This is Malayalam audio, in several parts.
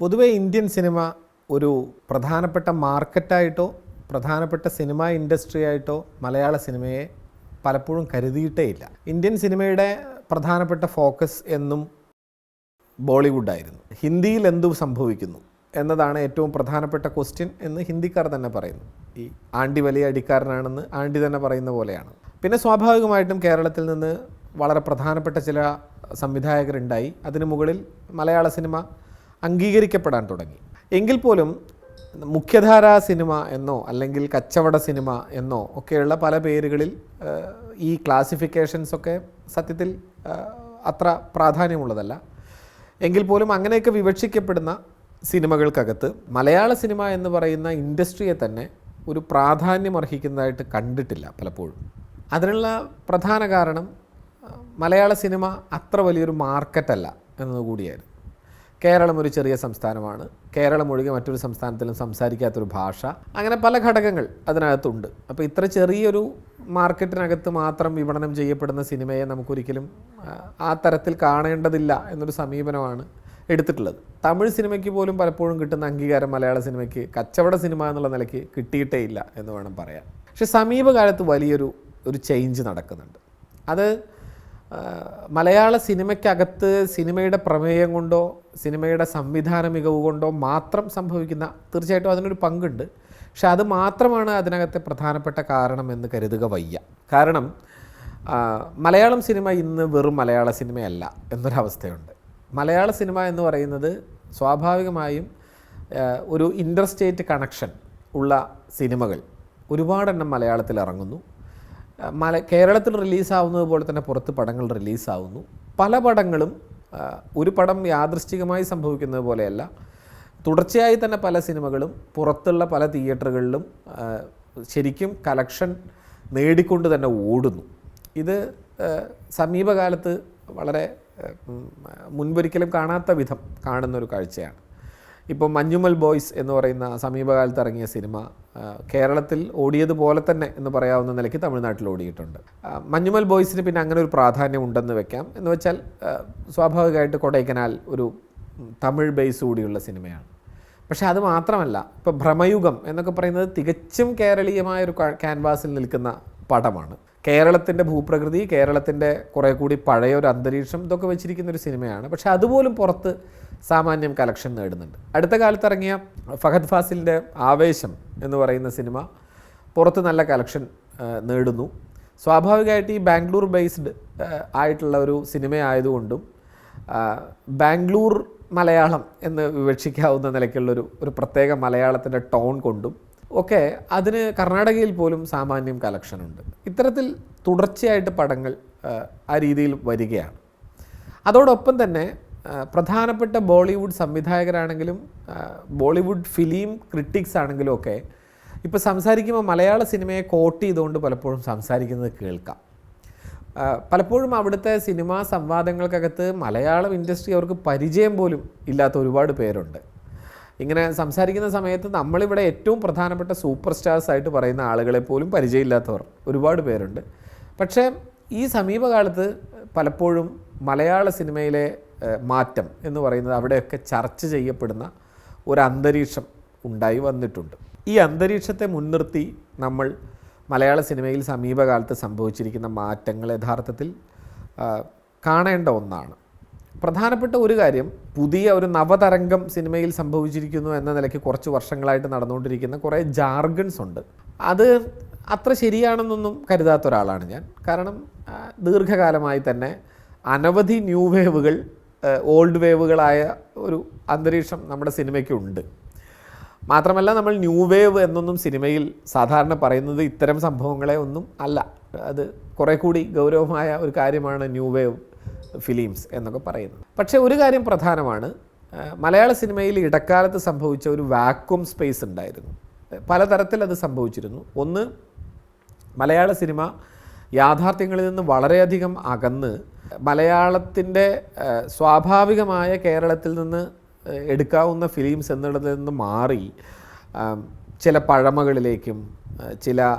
പൊതുവെ ഇന്ത്യൻ സിനിമ ഒരു പ്രധാനപ്പെട്ട മാർക്കറ്റായിട്ടോ പ്രധാനപ്പെട്ട സിനിമ ഇൻഡസ്ട്രി ആയിട്ടോ മലയാള സിനിമയെ പലപ്പോഴും കരുതിയിട്ടേ ഇല്ല. ഇന്ത്യൻ സിനിമയുടെ പ്രധാനപ്പെട്ട ഫോക്കസ് എന്നും ബോളിവുഡായിരുന്നു. ഹിന്ദിയിൽ എന്തു സംഭവിക്കുന്നു എന്നതാണ് ഏറ്റവും പ്രധാനപ്പെട്ട ക്വസ്റ്റ്യൻ എന്ന് ഹിന്ദിക്കാർ തന്നെ പറയുന്നു. ഈ ആണ്ടി വലിയ അടിക്കാരനാണെന്ന് ആണ്ടി തന്നെ പറയുന്ന പോലെയാണ്. പിന്നെ സ്വാഭാവികമായിട്ടും കേരളത്തിൽ നിന്ന് വളരെ പ്രധാനപ്പെട്ട ചില സംവിധായകരുണ്ടായി. അതിനു മുകളിൽ മലയാള സിനിമ അംഗീകരിക്കപ്പെടാൻ തുടങ്ങി. എങ്കിൽ പോലും മുഖ്യധാരാ സിനിമ എന്നോ അല്ലെങ്കിൽ കച്ചവട സിനിമ എന്നോ ഒക്കെയുള്ള പല പേരുകളിൽ ഈ ക്ലാസിഫിക്കേഷൻസ് ഒക്കെ സത്യത്തിൽ അത്ര പ്രാധാന്യമുള്ളതല്ല. എങ്കിൽ പോലും അങ്ങനെയൊക്കെ വിവക്ഷിക്കപ്പെടുന്ന സിനിമകൾക്കകത്ത് മലയാള സിനിമ എന്ന് പറയുന്ന ഇൻഡസ്ട്രിയെ തന്നെ ഒരു പ്രാധാന്യം അർഹിക്കുന്നതായിട്ട് കണ്ടിട്ടില്ല പലപ്പോഴും. അതിനുള്ള പ്രധാന കാരണം മലയാള സിനിമ അത്ര വലിയൊരു മാർക്കറ്റല്ല എന്നതുകൂടിയായിരുന്നു കേരളം ഒരു ചെറിയ സംസ്ഥാനമാണ്. കേരളം ഒഴികെ മറ്റൊരു സംസ്ഥാനത്തിലും സംസാരിക്കാത്തൊരു ഭാഷ. അങ്ങനെ പല ഘടകങ്ങൾ അതിനകത്തുണ്ട്. അപ്പോൾ ഇത്ര ചെറിയൊരു മാർക്കറ്റിനകത്ത് മാത്രം വിപണനം ചെയ്യപ്പെടുന്ന സിനിമയെ നമുക്കൊരിക്കലും ആ, തരത്തിൽ കാണേണ്ടതില്ല എന്നൊരു സമീപനമാണ് എടുത്തിട്ടുള്ളത്. തമിഴ് സിനിമയ്ക്ക് പോലും പലപ്പോഴും കിട്ടുന്ന അംഗീകാരം മലയാള സിനിമയ്ക്ക് കച്ചവട സിനിമ എന്നുള്ള നിലയ്ക്ക് കിട്ടിയിട്ടേ ഇല്ല എന്ന് വേണം പറയാൻ. പക്ഷെ സമീപകാലത്ത് വലിയൊരു ഒരു ചേഞ്ച് നടക്കുന്നുണ്ട്. അത് മലയാള സിനിമയ്ക്കകത്ത് സിനിമയുടെ പ്രമേയം കൊണ്ടോ സിനിമയുടെ സംവിധാന മികവ് കൊണ്ടോ മാത്രം സംഭവിക്കുന്ന തീർച്ചയായിട്ടും അതിനൊരു പങ്കുണ്ട്. പക്ഷെ അത് മാത്രമാണ് അതിനകത്തെ പ്രധാനപ്പെട്ട കാരണം എന്ന് കരുതുക വയ്യ. കാരണം മലയാളം സിനിമ ഇന്ന് വെറും മലയാള സിനിമയല്ല എന്നൊരവസ്ഥയുണ്ട്. മലയാള സിനിമ എന്ന് പറയുന്നത് സ്വാഭാവികമായും ഒരു ഇന്റർസ്റ്റേറ്റ് കണക്ഷൻ ഉള്ള സിനിമകൾ ഒരുപാടെണ്ണം മലയാളത്തിൽ ഇറങ്ങുന്നു മല കേരളത്തിൽ റിലീസാവുന്നത് പോലെ തന്നെ പുറത്ത് പടങ്ങൾ റിലീസാവുന്നു. പല പടങ്ങളും ഒരു പടം യാദൃശ്ചികമായി സംഭവിക്കുന്നത് പോലെയല്ല. തുടർച്ചയായി തന്നെ പല സിനിമകളും പുറത്തുള്ള പല തിയേറ്ററുകളിലും ശരിക്കും കലക്ഷൻ നേടിക്കൊണ്ട് തന്നെ ഓടുന്നു. ഇത് സമീപകാലത്ത് വളരെ മുൻപൊരിക്കലും കാണാത്ത വിധം കാണുന്നൊരു കാഴ്ചയാണ്. ഇപ്പോൾ മഞ്ഞുമൽ ബോയ്സ് എന്ന് പറയുന്ന സമീപകാലത്ത് ഇറങ്ങിയ സിനിമ കേരളത്തിൽ ഓടിയതുപോലെ തന്നെ എന്ന് പറയാവുന്ന നിലയ്ക്ക് തമിഴ്നാട്ടിൽ ഓടിയിട്ടുണ്ട്. മഞ്ഞുമൽ ബോയ്സിന് പിന്നെ അങ്ങനെ ഒരു പ്രാധാന്യം ഉണ്ടെന്ന് വെക്കാം. എന്ന് വെച്ചാൽ സ്വാഭാവികമായിട്ട് കൊടൈക്കനാൽ ഒരു തമിഴ് ബേസ് കൂടിയുള്ള സിനിമയാണ്. പക്ഷേ അത് മാത്രമല്ല ഇപ്പോൾ ഭ്രമയുഗം എന്നൊക്കെ പറയുന്നത് തികച്ചും കേരളീയമായ ഒരു ക്യാൻവാസിൽ നിൽക്കുന്ന പടമാണ്. കേരളത്തിന്റെ ഭൂപ്രകൃതി കേരളത്തിന്റെ കുറേ കൂടി പഴയ ഒരു അന്തരീക്ഷം ഇതൊക്കെ വെച്ചിരിക്കുന്ന ഒരു സിനിമയാണ്. പക്ഷേ അതുപോലും പുറത്ത് സാമാന്യം കലക്ഷൻ നേടുന്നുണ്ട്. അടുത്ത കാലത്ത് ഇറങ്ങിയ ഫഹദ് ഫാസിലിന്റെ ആവേശം എന്ന് പറയുന്ന സിനിമ പുറത്ത് നല്ല കലക്ഷൻ നേടുന്നു. സ്വാഭാവികമായിട്ട് ഈ ബാംഗ്ലൂർ ബേസ്ഡ് ആയിട്ടുള്ള ഒരു സിനിമ ആയതുകൊണ്ടും ബാംഗ്ലൂർ മലയാളം എന്ന് വിവക്ഷിക്കാവുന്ന നിലയ്ക്കുള്ളൊരു ഒരു പ്രത്യേക മലയാളത്തിന്റെ ടോൺ കൊണ്ടും ഒക്കെ അതിന് കർണാടകയിൽ പോലും സാമാന്യം കലക്ഷനുണ്ട്. ഇത്തരത്തിൽ തുടർച്ചയായിട്ട് പടങ്ങൾ ആ, രീതിയിൽ വരികയാണ്. അതോടൊപ്പം തന്നെ പ്രധാനപ്പെട്ട ബോളിവുഡ് സംവിധായകരാണെങ്കിലും ബോളിവുഡ് ഫിലിം ക്രിട്ടിക്സ് ആണെങ്കിലും ഒക്കെ ഇപ്പോൾ സംസാരിക്കുമ്പോൾ മലയാള സിനിമയെ കോട്ട് ചെയ്തുകൊണ്ട് പലപ്പോഴും സംസാരിക്കുന്നത് കേൾക്കാം. പലപ്പോഴും അവിടുത്തെ സിനിമാ സംവാദങ്ങൾക്കകത്ത് മലയാളം ഇൻഡസ്ട്രി അവർക്ക് പരിചയം പോലും ഇല്ലാത്ത ഒരുപാട് പേരുണ്ട്. ഇങ്ങനെ സംസാരിക്കുന്ന സമയത്ത് നമ്മളിവിടെ ഏറ്റവും പ്രധാനപ്പെട്ട സൂപ്പർ സ്റ്റാർസ് ആയിട്ട് പറയുന്ന ആളുകളെ പോലും പരിചയമില്ലാത്തവർ ഒരുപാട് പേരുണ്ട്. പക്ഷേ ഈ സമീപകാലത്ത് പലപ്പോഴും മലയാള സിനിമയിലെ മാറ്റം എന്ന് പറയുന്നത് അവിടെയൊക്കെ ചർച്ച ചെയ്യപ്പെടുന്ന ഒരു അന്തരീക്ഷം ഉണ്ടായി വന്നിട്ടുണ്ട്. ഈ അന്തരീക്ഷത്തെ മുൻനിർത്തി നമ്മൾ മലയാള സിനിമയിൽ സമീപകാലത്ത് സംഭവിച്ചിരിക്കുന്ന മാറ്റങ്ങൾ യഥാർത്ഥത്തിൽ കാണേണ്ട ഒന്നാണ്. പ്രധാനപ്പെട്ട ഒരു കാര്യം പുതിയ ഒരു നവതരംഗം സിനിമയിൽ സംഭവിച്ചിരിക്കുന്നു എന്ന നിലയ്ക്ക് കുറച്ച് വർഷങ്ങളായിട്ട് നടന്നുകൊണ്ടിരിക്കുന്ന കുറേ ജാർഗൺസ് ഉണ്ട്. അത് അത്ര ശരിയാണെന്നൊന്നും കരുതാത്ത ഒരാളാണ് ഞാൻ. കാരണം ദീർഘകാലമായി തന്നെ അനവധി ന്യൂ വേവുകൾ ഓൾഡ് വേവുകളായ ഒരു അന്തരീക്ഷം നമ്മുടെ സിനിമയ്ക്കുണ്ട്. മാത്രമല്ല നമ്മൾ ന്യൂ വേവ് എന്നൊന്നും സിനിമയിൽ സാധാരണ പറയുന്നത് ഇത്തരം സംഭവങ്ങളെ ഒന്നും അല്ല. അത് കുറേ കൂടി ഗൗരവമായ ഒരു കാര്യമാണ് ന്യൂ വേവ് ഫിലിംസ് എന്നൊക്കെ പറയുന്നത്. പക്ഷേ ഒരു കാര്യം പ്രധാനമാണ്. മലയാള സിനിമയിൽ ഇടക്കാലത്ത് സംഭവിച്ച ഒരു വാക്വം സ്പേസ് ഉണ്ടായിരുന്നു. പലതരത്തിൽ അത് സംഭവിച്ചിരുന്നു. ഒന്ന് മലയാള സിനിമ യാഥാർത്ഥ്യങ്ങളിൽ നിന്ന് വളരെയധികം അകന്ന് മലയാളത്തിന്റെ സ്വാഭാവികമായ കേരളത്തിൽ നിന്ന് എടുക്കാവുന്ന ഫിലിംസ് എന്നുള്ളതിൽ നിന്ന് മാറി ചില പഴമകളിലേക്കും ചില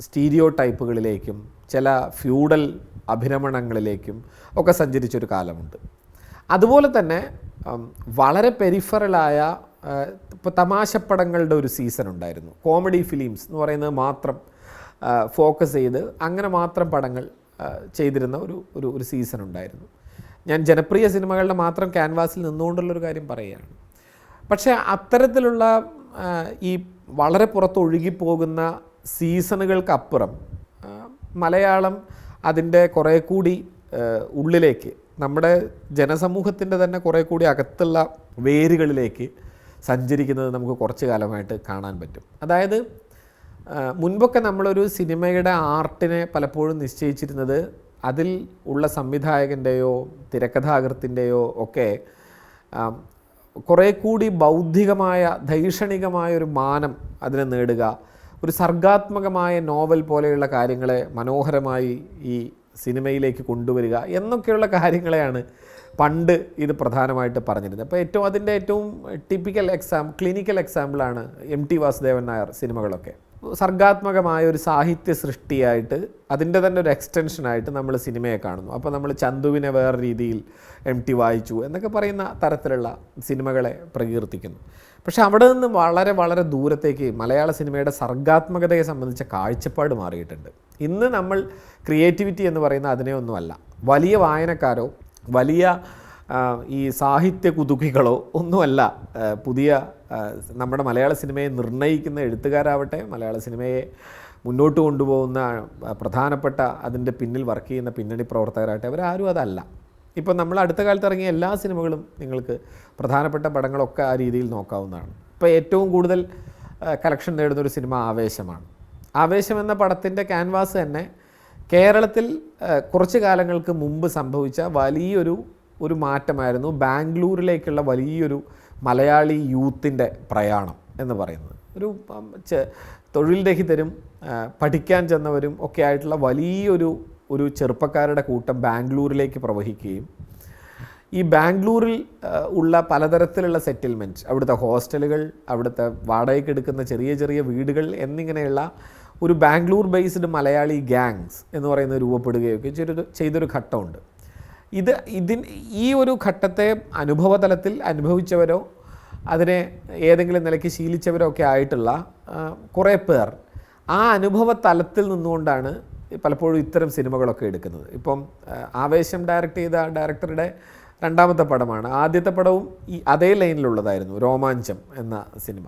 സ്റ്റീരിയോ ടൈപ്പുകളിലേക്കും ചില ഫ്യൂഡൽ അഭിരമണങ്ങളിലേക്കും ഒക്കെ സഞ്ചരിച്ചൊരു കാലമുണ്ട്. അതുപോലെ തന്നെ വളരെ പെരിഫറലായ ഇപ്പോൾ തമാശപ്പടങ്ങളുടെ ഒരു സീസൺ ഉണ്ടായിരുന്നു. കോമഡി ഫിലിംസ് എന്ന് പറയുന്നത് മാത്രം ഫോക്കസ് ചെയ്ത് അങ്ങനെ മാത്രം പടങ്ങൾ ചെയ്തിരുന്ന ഒരു ഒരു ഒരു സീസൺ ഉണ്ടായിരുന്നു. ഞാൻ ജനപ്രിയ സിനിമകളുടെ മാത്രം ക്യാൻവാസിൽ നിന്നുകൊണ്ടുള്ളൊരു കാര്യം പറയുകയാണ്. പക്ഷേ അത്തരത്തിലുള്ള ഈ വളരെ പുറത്ത് ഒഴുകിപ്പോകുന്ന സീസണുകൾക്കപ്പുറം മലയാളം അതിന്റെ കുറേ കൂടി ഉള്ളിലേക്ക് നമ്മുടെ ജനസമൂഹത്തിന്റെ തന്നെ കുറേ കൂടി അകത്തുള്ള വേരുകളിലേക്ക് സഞ്ചരിക്കുന്നത് നമുക്ക് കുറച്ച് കാലമായിട്ട് കാണാൻ പറ്റും. അതായത് മുൻപൊക്കെ നമ്മളൊരു സിനിമയുടെ ആർട്ടിനെ പലപ്പോഴും നിശ്ചയിച്ചിരുന്നത് അതിൽ ഉള്ള സംവിധായകന്റെയോ തിരക്കഥാകൃത്തിന്റെയോ ഒക്കെ കുറേ കൂടി ബൗദ്ധികമായ ധൈഷണികമായ ഒരു മാനം അതിനെ നേടുക ഒരു സർഗാത്മകമായ നോവൽ പോലെയുള്ള കാര്യങ്ങളെ മനോഹരമായി ഈ സിനിമയിലേക്ക് കൊണ്ടുവരിക എന്നൊക്കെയുള്ള കാര്യങ്ങളെയാണ് പണ്ട് ഇത് പ്രധാനമായിട്ട് പറഞ്ഞിരുന്നത്. അപ്പോൾ ഏറ്റവും അതിന്റെ ഏറ്റവും ടിപ്പിക്കൽ എക്സാം ക്ലിനിക്കൽ എക്സാമ്പിളാണ് എം ടി വാസുദേവൻ നായർ സിനിമകളൊക്കെ. സർഗാത്മകമായ ഒരു സാഹിത്യ സൃഷ്ടിയായിട്ട് അതിന്റെ തന്നെ ഒരു എക്സ്റ്റൻഷനായിട്ട് നമ്മൾ സിനിമയെ കാണുന്നു. അപ്പോൾ നമ്മൾ ചന്തുവിനെ വേറെ രീതിയിൽ എം ടി വായിച്ചു എന്നൊക്കെ പറയുന്ന തരത്തിലുള്ള സിനിമകളെ പ്രകീർത്തിക്കുന്നു. പക്ഷേ അവിടെ നിന്ന് വളരെ വളരെ ദൂരത്തേക്ക് മലയാള സിനിമയുടെ സർഗാത്മകതയെ സംബന്ധിച്ച കാഴ്ചപ്പാട് മാറിയിട്ടുണ്ട്. ഇന്ന് നമ്മൾ ക്രിയേറ്റിവിറ്റി എന്ന് പറയുന്ന അതിനെ ഒന്നുമല്ല വലിയ വായനക്കാരോ വലിയ ഈ സാഹിത്യ കുതുകികളോ ഒന്നുമല്ല പുതിയ നമ്മുടെ മലയാള സിനിമയെ നിർണയിക്കുന്ന എഴുത്തുകാരാവട്ടെ മലയാള സിനിമയെ മുന്നോട്ട് കൊണ്ടുപോകുന്ന പ്രധാനപ്പെട്ട അതിന്റെ പിന്നിൽ വർക്ക് ചെയ്യുന്ന പിന്നണി പ്രവർത്തകരാകട്ടെ അവരാരും അതല്ല. ഇപ്പം നമ്മൾ അടുത്ത കാലത്ത് ഇറങ്ങിയ എല്ലാ സിനിമകളും നിങ്ങൾക്ക് പ്രധാനപ്പെട്ട പടങ്ങളൊക്കെ ആ രീതിയിൽ നോക്കാവുന്നതാണ്. ഇപ്പോൾ ഏറ്റവും കൂടുതൽ കളക്ഷൻ നേടുന്ന ഒരു സിനിമ ആവേശമാണ്. ആവേശം എന്ന പടത്തിന്റെ ക്യാൻവാസ് തന്നെ കേരളത്തിൽ കുറച്ച് കാലങ്ങൾക്ക് മുമ്പ് സംഭവിച്ച വലിയൊരു ഒരു മാറ്റമായിരുന്നു ബാംഗ്ലൂരിലേക്കുള്ള വലിയൊരു മലയാളി യൂത്തിന്റെ പ്രയാണം എന്ന് പറയുന്നത്. ഒരു തൊഴിൽ രഹിതരും പഠിക്കാൻ ചെന്നവരും ഒക്കെ ആയിട്ടുള്ള വലിയൊരു ഒരു ചെറുപ്പക്കാരുടെ കൂട്ടം ബാംഗ്ലൂരിലേക്ക് പ്രവഹിക്കുകയും ഈ ബാംഗ്ലൂരിൽ ഉള്ള പലതരത്തിലുള്ള സെറ്റിൽമെന്റ് അവിടുത്തെ ഹോസ്റ്റലുകൾ അവിടുത്തെ വാടകയ്ക്ക് എടുക്കുന്ന ചെറിയ ചെറിയ വീടുകൾ എന്നിങ്ങനെയുള്ള ഒരു ബാംഗ്ലൂർ ബേസ്ഡ് മലയാളി ഗ്യാങ്സ് എന്ന് പറയുന്നത് രൂപപ്പെടുകയൊക്കെ ചെയ്തൊരു ഘട്ടമുണ്ട്. ഇത് ഇതിൻ ഈ ഒരു ഘട്ടത്തെ അനുഭവതലത്തിൽ അനുഭവിച്ചവരോ അതിനെ ഏതെങ്കിലും നിലയ്ക്ക് ശീലിച്ചവരോ ഒക്കെ ആയിട്ടുള്ള കുറേ പേർ ആ അനുഭവ തലത്തിൽ നിന്നുകൊണ്ടാണ് പലപ്പോഴും ഇത്തരം സിനിമകളൊക്കെ എടുക്കുന്നത്. ഇപ്പം ആവേശം ഡയറക്റ്റ് ചെയ്ത ഡയറക്ടറുടെ രണ്ടാമത്തെ പടമാണ്. ആദ്യത്തെ പടവും ഈ അതേ ലൈനിലുള്ളതായിരുന്നു രോമാഞ്ചം എന്ന സിനിമ.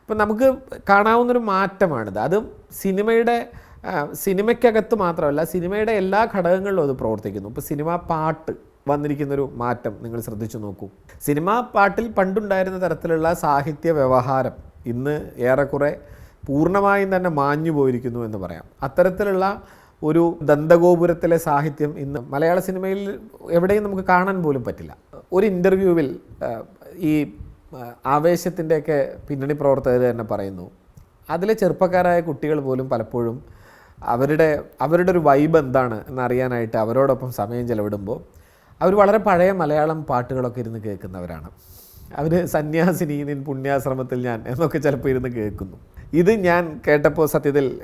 അപ്പം നമുക്ക് കാണാവുന്നൊരു മാറ്റമാണിത്. അതും സിനിമയുടെ സിനിമയ്ക്കകത്ത് മാത്രമല്ല സിനിമയുടെ എല്ലാ ഘടകങ്ങളിലും അത് പ്രവർത്തിക്കുന്നു. ഇപ്പോൾ സിനിമ പാട്ട് വന്നിരിക്കുന്നൊരു മാറ്റം നിങ്ങൾ ശ്രദ്ധിച്ചു നോക്കൂ. സിനിമാ പാട്ടിൽ പണ്ടുണ്ടായിരുന്ന തരത്തിലുള്ള സാഹിത്യ വ്യവഹാരം ഇന്ന് ഏറെക്കുറെ പൂർണമായും തന്നെ മാഞ്ഞു പോയിരിക്കുന്നു എന്ന് പറയാം. അത്തരത്തിലുള്ള ഒരു ദന്തഗോപുരത്തിലെ സാഹിത്യം ഇന്ന് മലയാള സിനിമയിൽ എവിടെയും നമുക്ക് കാണാൻ പോലും പറ്റില്ല. ഒരു ഇന്റർവ്യൂവിൽ ഈ ആവേശത്തിന്റെയൊക്കെ പിന്നണി പ്രവർത്തകർ തന്നെ പറയുന്നു അതിലെ ചെറുപ്പക്കാരായ കുട്ടികൾ പോലും പലപ്പോഴും അവരുടെ അവരുടെ ഒരു വൈബ് എന്താണ് എന്നറിയാനായിട്ട് അവരോടൊപ്പം സമയം ചെലവിടുമ്പോൾ അവർ വളരെ പഴയ മലയാളം പാട്ടുകളൊക്കെ ഇരുന്ന് കേൾക്കുന്നവരാണ്. അവർ സന്യാസിനി നിൻ പുണ്യാശ്രമത്തിൽ ഞാൻ എന്നൊക്കെ ചിലപ്പോൾ ഇരുന്ന് കേൾക്കുന്നു. ഇത് ഞാൻ കേട്ടപ്പോൾ സത്യത്തിൽ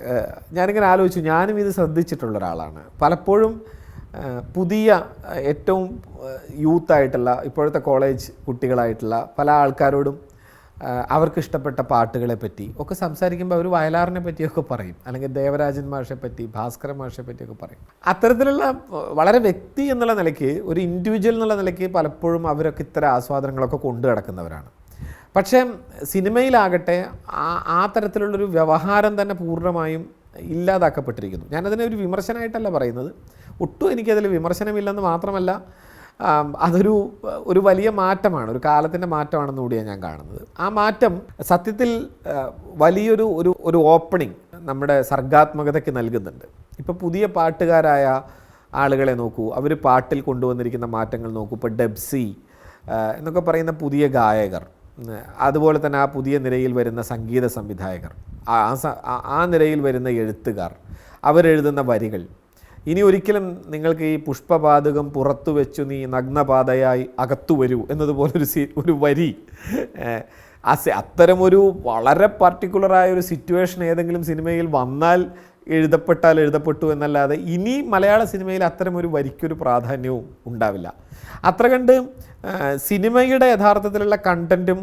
ഞാനിങ്ങനെ ആലോചിച്ചു ഞാനും ഇത് ശ്രദ്ധിച്ചിട്ടുള്ള ഒരാളാണ്. പലപ്പോഴും പുതിയ ഏറ്റവും യൂത്തായിട്ടുള്ള ഇപ്പോഴത്തെ കോളേജ് കുട്ടികളായിട്ടുള്ള പല ആൾക്കാരോടും അവർക്ക് ഇഷ്ടപ്പെട്ട പാട്ടുകളെ പറ്റി ഒക്കെ സംസാരിക്കുമ്പോൾ അവർ വയലാറിനെ പറ്റിയൊക്കെ പറയും അല്ലെങ്കിൽ ദേവരാജൻ മാഷെ പറ്റി ഭാസ്കരൻ മാഷെ പറ്റിയൊക്കെ പറയും. അത്തരത്തിലുള്ള വളരെ വ്യക്തി എന്നുള്ള നിലയ്ക്ക് ഒരു ഇൻഡിവിജ്വൽ എന്നുള്ള നിലയ്ക്ക് പലപ്പോഴും അവരൊക്കെ ഇത്തരം ആസ്വാദനങ്ങളൊക്കെ കൊണ്ടു കിടക്കുന്നവരാണ് പക്ഷേ സിനിമയിലാകട്ടെ ആ ആ തരത്തിലുള്ളൊരു വ്യവഹാരം തന്നെ പൂർണമായും ഇല്ലാതാക്കപ്പെട്ടിരിക്കുന്നു. ഞാനതിനെ ഒരു വിമർശനമായിട്ടല്ല പറയുന്നത്. ഒട്ടും എനിക്കതിൽ വിമർശനമില്ലെന്ന് മാത്രമല്ല അതൊരു ഒരു വലിയ മാറ്റമാണ് ഒരു കാലത്തിന്റെ മാറ്റമാണെന്ന് കൂടിയാണ് ഞാൻ കാണുന്നത്. ആ മാറ്റം സത്യത്തിൽ വലിയൊരു ഒരു ഒരു ഓപ്പണിംഗ് നമ്മുടെ സർഗാത്മകതയ്ക്ക് നൽകുന്നുണ്ട്. ഇപ്പോൾ പുതിയ പാട്ടുകാരായ ആളുകളെ നോക്കൂ അവർ പാട്ടിൽ കൊണ്ടുവന്നിരിക്കുന്ന മാറ്റങ്ങൾ നോക്കൂ. ഇപ്പോൾ ഡെബ്സി എന്നൊക്കെ പറയുന്ന പുതിയ ഗായകർ അതുപോലെ തന്നെ ആ പുതിയ നിരയിൽ വരുന്ന സംഗീത സംവിധായകർ ആ ആ- നിരയിൽ വരുന്ന എഴുത്തുകാർ അവരെഴുതുന്ന വരികൾ ഇനി ഒരിക്കലും നിങ്ങൾക്ക് ഈ പുഷ്പപാതകം പുറത്തു വെച്ചു നീ നഗ്നപാതയായി അകത്തു വരൂ എന്നതുപോലൊരു സി ഒരു വരി. അത്തരമൊരു വളരെ പർട്ടിക്കുലറായ ഒരു സിറ്റുവേഷൻ ഏതെങ്കിലും സിനിമയിൽ വന്നാൽ എഴുതപ്പെട്ടാൽ എഴുതപ്പെട്ടു എന്നല്ലാതെ ഇനി മലയാള സിനിമയിൽ അത്തരമൊരു വരിക്കൊരു പ്രാധാന്യവും ഉണ്ടാവില്ല. അത്ര കണ്ട് സിനിമയുടെ യഥാർത്ഥത്തിലുള്ള കണ്ടന്റും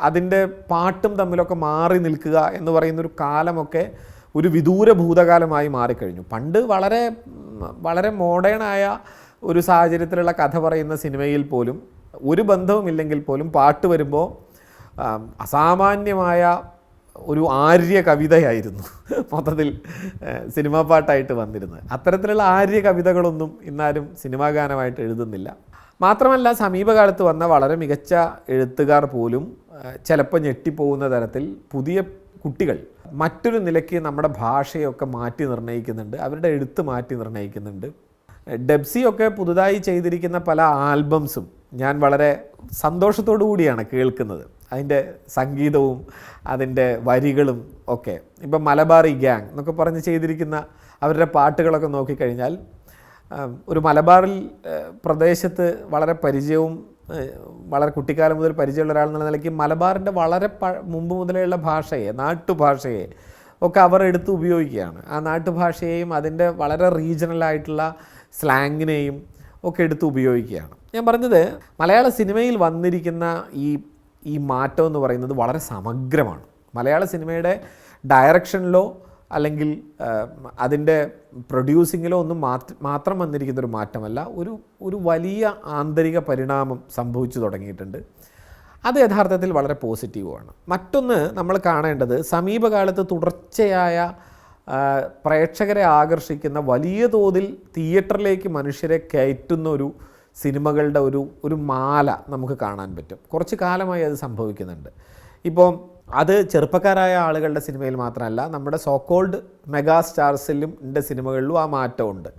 അതിന്റെ പാട്ടും തമ്മിലൊക്കെ മാറി നിൽക്കുക എന്ന് പറയുന്നൊരു കാലമൊക്കെ ഒരു വിദൂര ഭൂതകാലമായി മാറിക്കഴിഞ്ഞു. പണ്ട് വളരെ വളരെ മോഡേണായ ഒരു സാഹചര്യത്തിലുള്ള കഥ പറയുന്ന സിനിമയിൽ പോലും ഒരു ബന്ധവുമില്ലെങ്കിൽ പോലും പാട്ട് വരുമ്പോൾ അസാമാന്യമായ ഒരു ആര്യ കവിതയായിരുന്നു മൊത്തത്തിൽ സിനിമാ പാട്ടായിട്ട് വന്നിരുന്നത്. അത്തരത്തിലുള്ള ആര്യ കവിതകളൊന്നും ഇന്നാരും സിനിമാ ഗാനമായിട്ട് എഴുതുന്നില്ല. മാത്രമല്ല സമീപകാലത്ത് വന്ന വളരെ മികച്ച എഴുത്തുകാർ പോലും ചിലപ്പോൾ ഞെട്ടിപ്പോകുന്ന തരത്തിൽ പുതിയ കുട്ടികൾ മറ്റൊരു നിലയ്ക്ക് നമ്മുടെ ഭാഷയൊക്കെ മാറ്റി നിർണയിക്കുന്നുണ്ട് അവരുടെ എഴുത്ത് മാറ്റി നിർണയിക്കുന്നുണ്ട് ഡെബ്സിയൊക്കെ പുതുതായി ചെയ്തിരിക്കുന്ന പല ആൽബംസും ഞാൻ വളരെ സന്തോഷത്തോടു കൂടിയാണ് കേൾക്കുന്നത്. അതിന്റെ സംഗീതവും അതിന്റെ വരികളും ഒക്കെ. ഇപ്പം മലബാറി ഗ്യാങ് എന്നൊക്കെ പറഞ്ഞ് ചെയ്തിരിക്കുന്ന അവരുടെ പാട്ടുകളൊക്കെ നോക്കിക്കഴിഞ്ഞാൽ ഒരു മലബാറിൽ പ്രദേശത്ത് വളരെ പരിചയവും വളരെ കുട്ടിക്കാലം മുതൽ പരിചയമുള്ള ഒരാൾ എന്നുള്ള നിലയ്ക്ക് മലബാറിന്റെ വളരെ പ മുമ്പ് മുതലെയുള്ള ഭാഷയെ നാട്ടുഭാഷയെ ഒക്കെ അവർ എടുത്ത് ഉപയോഗിക്കുകയാണ്. ആ നാട്ടുഭാഷയെയും അതിന്റെ വളരെ റീജിയണലായിട്ടുള്ള സ്ലാങ്ങിനെയും ഒക്കെ എടുത്ത് ഉപയോഗിക്കുകയാണ്. ഞാൻ പറഞ്ഞത് മലയാള സിനിമയിൽ വന്നിരിക്കുന്ന ഈ ഈ മാറ്റം എന്ന് പറയുന്നത് വളരെ സമഗ്രമാണ്. മലയാള സിനിമയുടെ ഡയറക്ഷനിലോ അല്ലെങ്കിൽ അതിന്റെ പ്രൊഡ്യൂസിങ്ങിലോ ഒന്നും മാത്രം വന്നിരിക്കുന്ന ഒരു മാറ്റമല്ല ഒരു ഒരു വലിയ ആന്തരിക പരിണാമം സംഭവിച്ചു തുടങ്ങിയിട്ടുണ്ട്. അത് യഥാർത്ഥത്തിൽ വളരെ പോസിറ്റീവുമാണ്. മറ്റൊന്ന് നമ്മൾ കാണേണ്ടത് സമീപകാലത്ത് തുടർച്ചയായ പ്രേക്ഷകരെ ആകർഷിക്കുന്ന വലിയ തോതിൽ തിയേറ്ററിലേക്ക് മനുഷ്യരെ കയറ്റുന്ന ഒരു സിനിമകളുടെ ഒരു ഒരു മാല നമുക്ക് കാണാൻ പറ്റും. കുറച്ച് കാലമായി അത് സംഭവിക്കുന്നുണ്ട്. ഇപ്പോൾ അത് ചെറുപ്പക്കാരായ ആളുകളുടെ സിനിമയിൽ മാത്രമല്ല നമ്മുടെ സോക്കോൾഡ് മെഗാ സ്റ്റാർസിലും ഉണ്ട് സിനിമകളിലും ആ മാറ്റമുണ്ട്.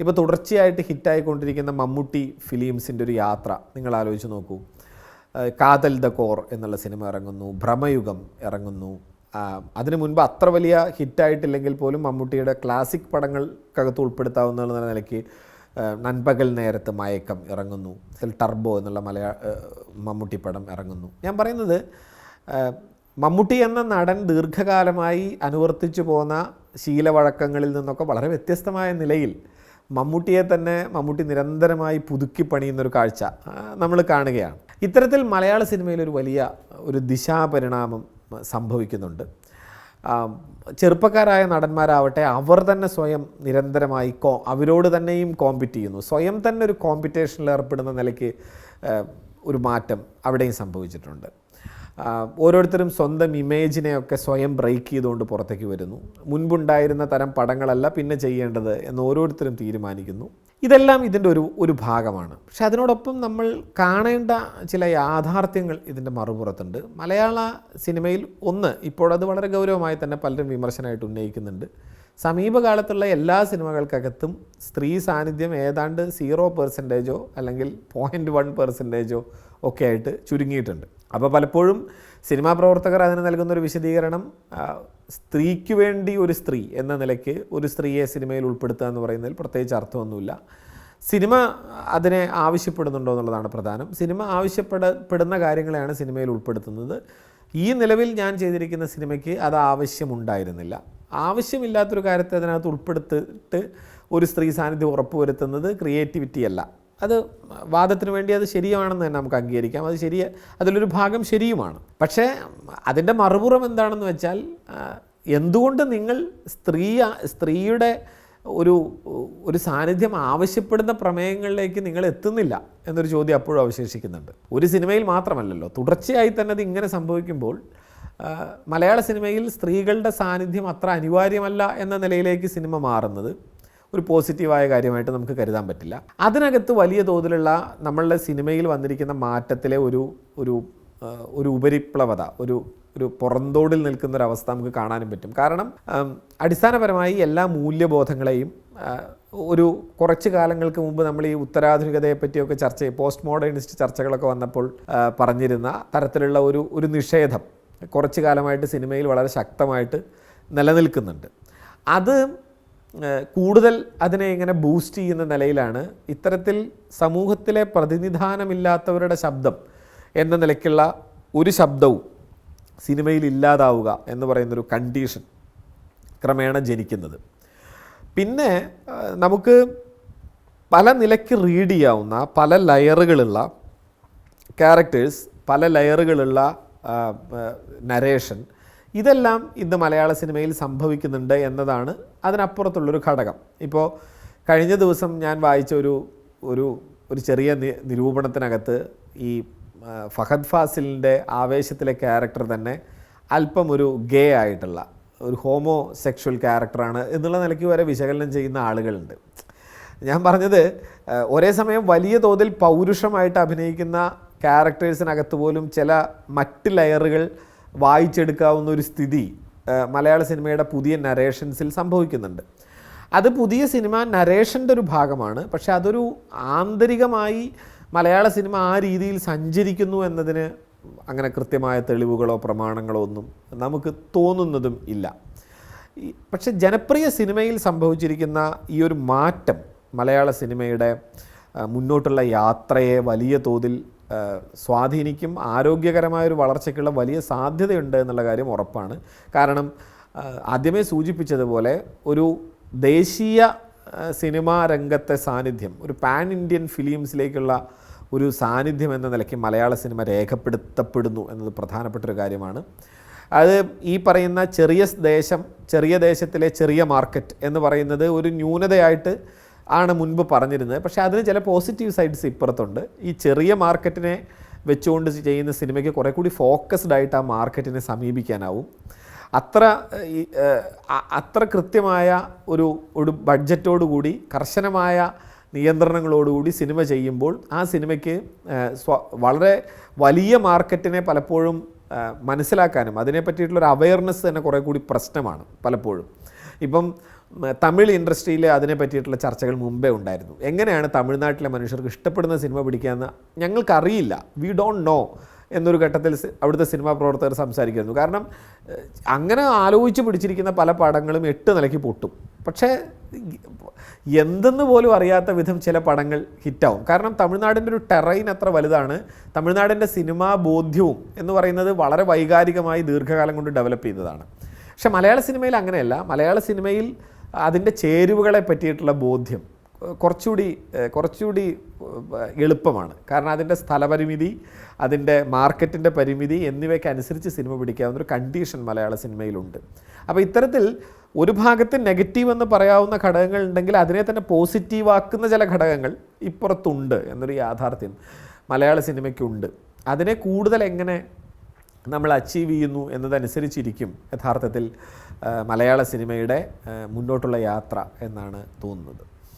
ഇപ്പോൾ തുടർച്ചയായിട്ട് ഹിറ്റായിക്കൊണ്ടിരിക്കുന്ന മമ്മൂട്ടി ഫിലിംസിന്റെ ഒരു യാത്ര നിങ്ങൾ ആലോചിച്ച് നോക്കൂ കാതൽ ദ കോർ എന്നുള്ള സിനിമ ഇറങ്ങുന്നു ഭ്രമയുഗം ഇറങ്ങുന്നു. അതിനു മുൻപ് അത്ര വലിയ ഹിറ്റായിട്ടില്ലെങ്കിൽ പോലും മമ്മൂട്ടിയുടെ ക്ലാസിക് പടങ്ങൾക്കകത്ത് ഉൾപ്പെടുത്താവുന്ന നിലയ്ക്ക് നൻപകൽ നേരത്ത് മയക്കം ഇറങ്ങുന്നു. അതിൽ ടർബോ എന്നുള്ള മലയാള മമ്മൂട്ടി പടം ഇറങ്ങുന്നു. ഞാൻ പറയുന്നത് മമ്മൂട്ടി എന്ന നടൻ ദീർഘകാലമായി അനുവർത്തിച്ചു പോന്ന ശീലവഴക്കങ്ങളിൽ നിന്നൊക്കെ വളരെ വ്യത്യസ്തമായ നിലയിൽ മമ്മൂട്ടിയെ തന്നെ മമ്മൂട്ടി നിരന്തരമായി പുതുക്കി പണിയുന്നൊരു കാഴ്ച നമ്മൾ കാണുകയാണ്. ഇത്തരത്തിൽ മലയാള സിനിമയിൽ ഒരു വലിയ ഒരു ദിശാപരിണാമം സംഭവിക്കുന്നുണ്ട്. ചെറുപ്പക്കാരായ നടന്മാരാവട്ടെ അവർ തന്നെ സ്വയം നിരന്തരമായി കോ അവരോട് തന്നെയും കോമ്പറ്റ് ചെയ്യുന്നു. സ്വയം തന്നെ ഒരു കോമ്പറ്റീഷനിൽ ഏർപ്പെടുന്ന നിലയ്ക്ക് ഒരു മാറ്റം അവിടെയും സംഭവിച്ചിട്ടുണ്ട്. ഓരോരുത്തരും സ്വന്തം ഇമേജിനെയൊക്കെ സ്വയം ബ്രേക്ക് ചെയ്തുകൊണ്ട് പുറത്തേക്ക് വരുന്നു. മുൻപുണ്ടായിരുന്ന തരം പടങ്ങളല്ല പിന്നെ ചെയ്യേണ്ടത് എന്ന് ഓരോരുത്തരും തീരുമാനിക്കുന്നു. ഇതെല്ലാം ഇതിന്റെ ഒരു ഒരു ഭാഗമാണ്. പക്ഷെ അതിനോടൊപ്പം നമ്മൾ കാണേണ്ട ചില യാഥാർത്ഥ്യങ്ങൾ ഇതിന്റെ മറുപുറത്തുണ്ട്. മലയാള സിനിമയിൽ ഒന്ന് ഇപ്പോഴത് വളരെ ഗൗരവമായി തന്നെ പലരും വിമർശനമായിട്ട് ഉന്നയിക്കുന്നുണ്ട്. സമീപകാലത്തുള്ള എല്ലാ സിനിമകൾക്കകത്തും സ്ത്രീ സാന്നിധ്യം ഏതാണ്ട് സീറോ പെർസെന്റേജോ അല്ലെങ്കിൽ പോയിന്റ് വൺ പെർസെന്റേജോ ഒക്കെ ആയിട്ട് ചുരുങ്ങിയിട്ടുണ്ട്. അപ്പോൾ പലപ്പോഴും സിനിമാ പ്രവർത്തകർ അതിന് നൽകുന്നൊരു വിശദീകരണം സ്ത്രീക്ക് വേണ്ടി ഒരു സ്ത്രീ എന്ന നിലയ്ക്ക് ഒരു സ്ത്രീയെ സിനിമയിൽ ഉൾപ്പെടുത്തുക എന്ന് പറയുന്നതിൽ പ്രത്യേകിച്ച് അർത്ഥമൊന്നുമില്ല. സിനിമ അതിനെ ആവശ്യപ്പെടുന്നുണ്ടോ എന്നുള്ളതാണ് പ്രധാനം. സിനിമ ആവശ്യപ്പെടപ്പെടുന്ന കാര്യങ്ങളെയാണ് സിനിമയിൽ ഉൾപ്പെടുത്തുന്നത്. ഈ നിലവിൽ ഞാൻ ചെയ്തിരിക്കുന്ന സിനിമയ്ക്ക് അത് ആവശ്യമുണ്ടായിരുന്നില്ല. ആവശ്യമില്ലാത്തൊരു കാര്യത്തെ അതിനകത്ത് ഉൾപ്പെടുത്തിയിട്ട് ഒരു സ്ത്രീ സാന്നിധ്യം ഉറപ്പുവരുത്തുന്നത് ക്രിയേറ്റിവിറ്റി അല്ല. അത് വാദത്തിന് വേണ്ടി അത് ശരിയാണെന്ന് തന്നെ നമുക്ക് അംഗീകരിക്കാം. അത് ശരിയ അതിലൊരു ഭാഗം ശരിയുമാണ്. പക്ഷേ അതിന്റെ മറുപുറം എന്താണെന്ന് വെച്ചാൽ എന്തുകൊണ്ട് നിങ്ങൾ സ്ത്രീ സ്ത്രീയുടെ ഒരു ഒരു സാന്നിധ്യം ആവശ്യപ്പെടുന്ന പ്രമേയങ്ങളിലേക്ക് നിങ്ങൾ എത്തുന്നില്ല എന്നൊരു ചോദ്യം അപ്പോഴും അവശേഷിക്കുന്നുണ്ട്. ഒരു സിനിമയിൽ മാത്രമല്ലല്ലോ തുടർച്ചയായി തന്നെ അത് ഇങ്ങനെ സംഭവിക്കുമ്പോൾ മലയാള സിനിമയിൽ സ്ത്രീകളുടെ സാന്നിധ്യം അത്ര അനിവാര്യമല്ല എന്ന നിലയിലേക്ക് സിനിമ മാറുന്നത് ഒരു പോസിറ്റീവായ കാര്യമായിട്ട് നമുക്ക് കരുതാൻ പറ്റില്ല. അതിനകത്ത് വലിയ തോതിലുള്ള നമ്മളുടെ സിനിമയിൽ വന്നിരിക്കുന്ന മാറ്റത്തിലെ ഒരു ഒരു ഒരു ഉപരിപ്ലവത ഒരു ഒരു പുറന്തോടിൽ നിൽക്കുന്ന ഒരു അവസ്ഥ നമുക്ക് കാണാനും പറ്റും. കാരണം അടിസ്ഥാനപരമായി എല്ലാ മൂല്യബോധങ്ങളെയും ഒരു കുറച്ച് കാലങ്ങൾക്ക് മുമ്പ് നമ്മൾ ഈ ഉത്തരാധുനികതയെ പറ്റിയൊക്കെ ചർച്ച പോസ്റ്റ് മോഡേണിസ്റ്റ് ചർച്ചകളൊക്കെ വന്നപ്പോൾ പറഞ്ഞിരുന്ന തരത്തിലുള്ള ഒരു ഒരു നിഷേധം കുറച്ച് കാലമായിട്ട് സിനിമയിൽ വളരെ ശക്തമായിട്ട് നിലനിൽക്കുന്നുണ്ട്. അത് കൂടുതൽ അതിനെ ഇങ്ങനെ ബൂസ്റ്റ് ചെയ്യുന്ന നിലയിലാണ്. ഇത്തരത്തിൽ സമൂഹത്തിലെ പ്രതിനിധാനമില്ലാത്തവരുടെ ശബ്ദം എന്ന നിലയ്ക്കുള്ള ഒരു ശബ്ദവും സിനിമയിൽ ഇല്ലാതാവുക എന്ന് പറയുന്നൊരു കണ്ടീഷൻ ക്രമേണ ജനിക്കുന്നത്. പിന്നെ നമുക്ക് പല നിലയ്ക്ക് റീഡ് ചെയ്യാവുന്ന പല ലെയറുകളുള്ള ക്യാരക്ടേഴ്സ് പല ലെയറുകളുള്ള നരേഷൻ ഇതെല്ലാം ഇന്ന് മലയാള സിനിമയിൽ സംഭവിക്കുന്നുണ്ട് എന്നതാണ് അതിനപ്പുറത്തുള്ളൊരു ഘടകം. ഇപ്പോൾ കഴിഞ്ഞ ദിവസം ഞാൻ വായിച്ച ഒരു ഒരു ഒരു ചെറിയ നിരൂപണത്തിനകത്ത് ഈ ഫഹദ് ഫാസിലിന്റെ ആവേശത്തിലെ ക്യാരക്ടർ തന്നെ അല്പം ഒരു ഗേ ആയിട്ടുള്ള ഒരു ഹോമോ സെക്ഷൽ ക്യാരക്ടറാണ് എന്നുള്ള നിലയ്ക്ക് വരെ വിശകലനം ചെയ്യുന്ന ആളുകളുണ്ട്. ഞാൻ പറഞ്ഞത് ഒരേ സമയം വലിയ തോതിൽ പൗരുഷമായിട്ട് അഭിനയിക്കുന്ന ക്യാരക്ടേഴ്സിനകത്ത് പോലും ചില മറ്റ് ലെയറുകൾ വായിച്ചെടുക്കാവുന്ന ഒരു സ്ഥിതി മലയാള സിനിമയുടെ പുതിയ നരേഷൻസിൽ സംഭവിക്കുന്നുണ്ട്. അത് പുതിയ സിനിമ നരേഷന്റെ ഒരു ഭാഗമാണ്. പക്ഷെ അതൊരു ആന്തരികമായി മലയാള സിനിമ ആ രീതിയിൽ സഞ്ചരിക്കുന്നു എന്നതിന് അങ്ങനെ കൃത്യമായ തെളിവുകളോ പ്രമാണങ്ങളോ ഒന്നും നമുക്ക് തോന്നുന്നതും ഇല്ല. പക്ഷെ ജനപ്രിയ സിനിമയിൽ സംഭവിച്ചിരിക്കുന്ന ഈ ഒരു മാറ്റം മലയാള സിനിമയുടെ മുന്നോട്ടുള്ള യാത്രയെ വലിയ തോതിൽ സ്വാധീനിക്കും ആരോഗ്യകരമായ ഒരു വളർച്ചയ്ക്കുള്ള വലിയ സാധ്യതയുണ്ട് എന്നുള്ള കാര്യം ഉറപ്പാണ്. കാരണം ആദ്യമേ സൂചിപ്പിച്ചതുപോലെ ഒരു ദേശീയ സിനിമാ രംഗത്തെ സാന്നിധ്യം ഒരു പാൻ ഇന്ത്യൻ ഫിലിംസിലേക്കുള്ള ഒരു സാന്നിധ്യം എന്ന നിലയ്ക്ക് മലയാള സിനിമ രേഖപ്പെടുത്തപ്പെടുന്നു എന്നത് പ്രധാനപ്പെട്ട ഒരു കാര്യമാണ്. അത് ഈ പറയുന്ന ചെറിയ ദേശം ചെറിയ ദേശത്തിലെ ചെറിയ മാർക്കറ്റ് എന്ന് പറയുന്നത് ഒരു ന്യൂനതയായിട്ട് ആണ് മുൻപ് പറഞ്ഞിരുന്നത്. പക്ഷേ അതിന് ചില പോസിറ്റീവ് സൈഡ്സ് ഇപ്പുറത്തുണ്ട്. ഈ ചെറിയ മാർക്കറ്റിനെ വെച്ചുകൊണ്ട് ചെയ്യുന്ന സിനിമയ്ക്ക് കുറേ കൂടി ഫോക്കസ്ഡ് ആയിട്ട് ആ മാർക്കറ്റിനെ സമീപിക്കാനാവും. അത്ര അത്ര കൃത്യമായ ഒരു ഒരു ബഡ്ജറ്റോടുകൂടി കർശനമായ നിയന്ത്രണങ്ങളോടുകൂടി സിനിമ ചെയ്യുമ്പോൾ ആ സിനിമയ്ക്ക് സ്വ വളരെ വലിയ മാർക്കറ്റിനെ പലപ്പോഴും മനസ്സിലാക്കാനും അതിനെ പറ്റിയിട്ടുള്ളൊരു അവയർനെസ് തന്നെ കുറേ കൂടി പ്രശ്നമാണ് പലപ്പോഴും. ഇപ്പം തമിഴ് ഇൻഡസ്ട്രിയിൽ അതിനെ പറ്റിയിട്ടുള്ള ചർച്ചകൾ മുമ്പേ ഉണ്ടായിരുന്നു. എങ്ങനെയാണ് തമിഴ്നാട്ടിലെ മനുഷ്യർക്ക് ഇഷ്ടപ്പെടുന്ന സിനിമ പിടിക്കാമെന്ന് ഞങ്ങൾക്കറിയില്ല. വി ഡോണ്ട് നോ എന്നൊരു ഘട്ടത്തിൽ അവിടുത്തെ സിനിമാ പ്രവർത്തകർ സംസാരിക്കുന്നു. കാരണം അങ്ങനെ ആലോചിച്ച് പിടിച്ചിരിക്കുന്ന പല പടങ്ങളും എട്ട് നിലയ്ക്ക് പൊട്ടും. പക്ഷേ എന്തെന്ന് പോലും അറിയാത്ത വിധം ചില പടങ്ങൾ ഹിറ്റാവും. കാരണം തമിഴ്നാടിന്റെ ഒരു ടെറൈൻ അത്ര വലുതാണ്. തമിഴ്നാടിന്റെ സിനിമാ ബോധ്യവും എന്ന് പറയുന്നത് വളരെ വൈകാരികമായി ദീർഘകാലം കൊണ്ട് ഡെവലപ്പ് ചെയ്തതാണ്. പക്ഷേ മലയാള സിനിമയിൽ അങ്ങനെയല്ല. മലയാള സിനിമയിൽ അതിന്റെ ചേരുവകളെ പറ്റിയിട്ടുള്ള ബോധ്യം കുറച്ചുകൂടി കുറച്ചുകൂടി എളുപ്പമാണ്. കാരണം അതിന്റെ സ്ഥലപരിമിതി അതിന്റെ മാർക്കറ്റിന്റെ പരിമിതി എന്നിവയ്ക്ക് അനുസരിച്ച് സിനിമ പിടിക്കാവുന്ന ഒരു കണ്ടീഷൻ മലയാള സിനിമയിലുണ്ട്. അപ്പോൾ ഇത്തരത്തിൽ ഒരു ഭാഗത്ത് നെഗറ്റീവ് എന്ന് പറയാവുന്ന ഘടകങ്ങൾ ഉണ്ടെങ്കിൽ അതിനെ തന്നെ പോസിറ്റീവാക്കുന്ന ചില ഘടകങ്ങൾ ഇപ്പുറത്തുണ്ട് എന്നൊരു യാഥാർത്ഥ്യം മലയാള സിനിമയ്ക്കുണ്ട്. അതിനെ കൂടുതൽ എങ്ങനെ നമ്മൾ അച്ചീവ് ചെയ്യുന്നു എന്നതനുസരിച്ചിരിക്കും യഥാർത്ഥത്തിൽ മലയാള സിനിമയുടെ മുന്നോട്ടുള്ള യാത്ര എന്നാണ് തോന്നുന്നത്.